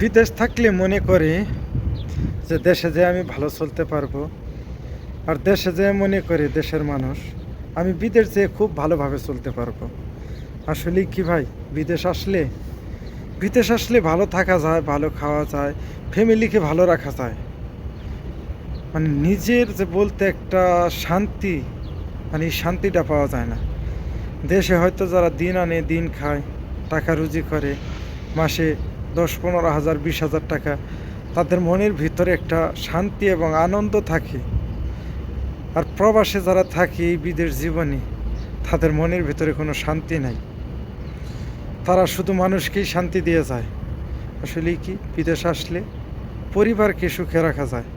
বিদেশ থাকলে মনে করি যে দেশে যে আমি ভালো চলতে পারব, আর দেশে যে মনে করি দেশের মানুষ, আমি বিদেশ যেয়ে খুব ভালোভাবে চলতে পারব। আসলে কি ভাই? বিদেশ আসলে বিদেশ আসলে ভালো থাকা যায়, ভালো খাওয়া যায় ফ্যামিলিকে ভালো রাখা যায়। মানে নিজের যে বলতে একটা শান্তি মানে এই শান্তিটা পাওয়া যায় না। দেশে হয়তো যারা দিন আনে, দিন খায়, টাকা রুজি করে, মাসে দশ, পনেরো হাজার, বিশ হাজার টাকা। তাদের মনের ভিতরে একটা শান্তি এবং আনন্দ থাকে। আর প্রবাসে যারা থাকে এই বিদেশ জীবনে, তাদের মনের ভিতরে কোনো শান্তি নাই। তারা শুধু মানুষকেই শান্তি দিয়ে যায়। আসলে কি? বিদেশ আসলে পরিবারকে সুখে রাখা যায়।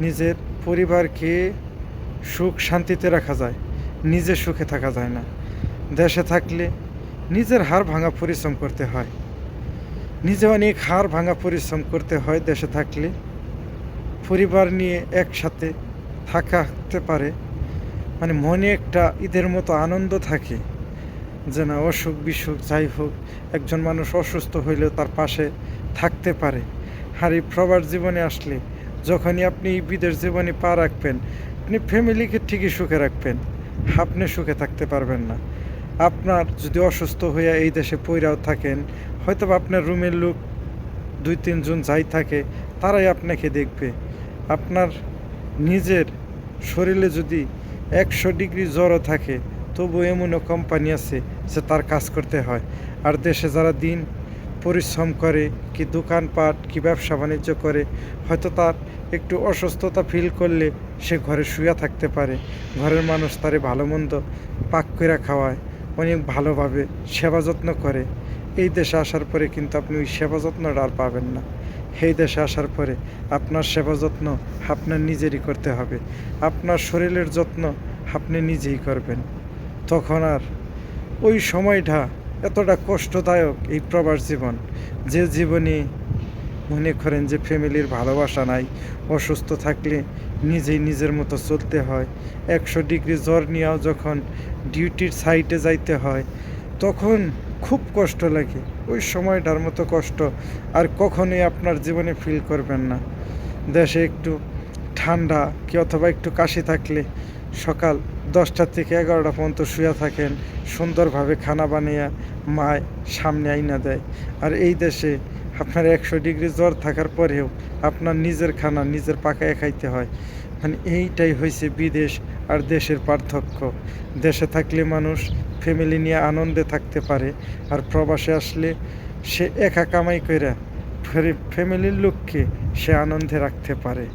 নিজের পরিবারকে সুখ শান্তিতে রাখা যায়। নিজে সুখে থাকা যায় না। দেশে থাকলে নিজের হাড় ভাঙা পরিশ্রম করতে হয়। নিজে অনেক হাড় ভাঙা পরিশ্রম করতে হয় দেশে থাকলে। পরিবার নিয়ে একসাথে থাকতে পারে। মানে মনে একটা ঈদের মতো আনন্দ থাকে যে না, অসুখ বিসুখ যাই হোক, একজন মানুষ অসুস্থ হইলেও তার পাশে থাকতে পারে। আর এই প্রবাস জীবনে আসলে যখনই আপনি বিদেশ জীবনে পা রাখবেন, আপনি ফ্যামিলিকে ঠিকই সুখে রাখবেন। আপনি সুখে থাকতে পারবেন না। আপনার যদি অসুস্থ হইয়া এই দেশে পইরাও থাকেন হয়তো আপনার রুমের লোক দুই তিনজন যাই থাকে, তারাই আপনাকে দেখবে। আপনার নিজের শরীরে যদি একশো ডিগ্রি জ্বরও থাকে তবু এমনও কোম্পানি আছে যে তার কাজ করতে হয়। আর দেশে যারা দিন পরিশ্রম করে, কি দোকানপাট, কি ব্যবসা বাণিজ্য করে, হয়তো তার একটু অসুস্থতা ফিল করলে সে ঘরে শুয়ে থাকতে পারে। ঘরের মানুষ তারে ভালো মন্দ পাক করে খাওয়ায়। অনেক ভালোভাবে সেবা যত্ন করে এই দেশে আসার পরে কিন্তু আপনি ওই সেবা যত্নটা আর পাবেন না। এই দেশে আসার পরে আপনার সেবা যত্ন আপনার নিজেরই করতে হবে। আপনার শরীরের যত্ন আপনি নিজেই করবেন। তখন আর ওই সময়টা এতটা কষ্টদায়ক এই প্রবাস জীবন, যে জীবনে মনে করেন যে ফ্যামিলির ভালোবাসা নাই, অসুস্থ থাকলে নিজেই নিজের মতো চলতে হয়। একশো ডিগ্রি জ্বর নিয়েও যখন ডিউটির সাইটে যাইতে হয়, তখন খুব কষ্ট লাগে। ওই সময়টার মতো কষ্ট আর কখনোই আপনার জীবনে ফিল করবেন না। দেশে একটু ঠান্ডা কি অথবা একটু কাশি থাকলে সকাল দশটা থেকে এগারোটা পর্যন্ত শুয়ে থাকেন, সুন্দরভাবে খানা বানিয়ে মায় সামনে আইনা দেয়। আর এই দেশে আপনার একশো ডিগ্রি জ্বর থাকার পরেও আপনার নিজের খানা নিজের পাকায় খাইতে হয়। মানে এইটাই হয়েছে বিদেশ আর দেশের পার্থক্য। দেশে থাকলে মানুষ ফ্যামিলি নিয়ে আনন্দে থাকতে পারে আর প্রবাসে আসলে সে একা কামাই করে ফ্যামিলির লোককে সে আনন্দে রাখতে পারে।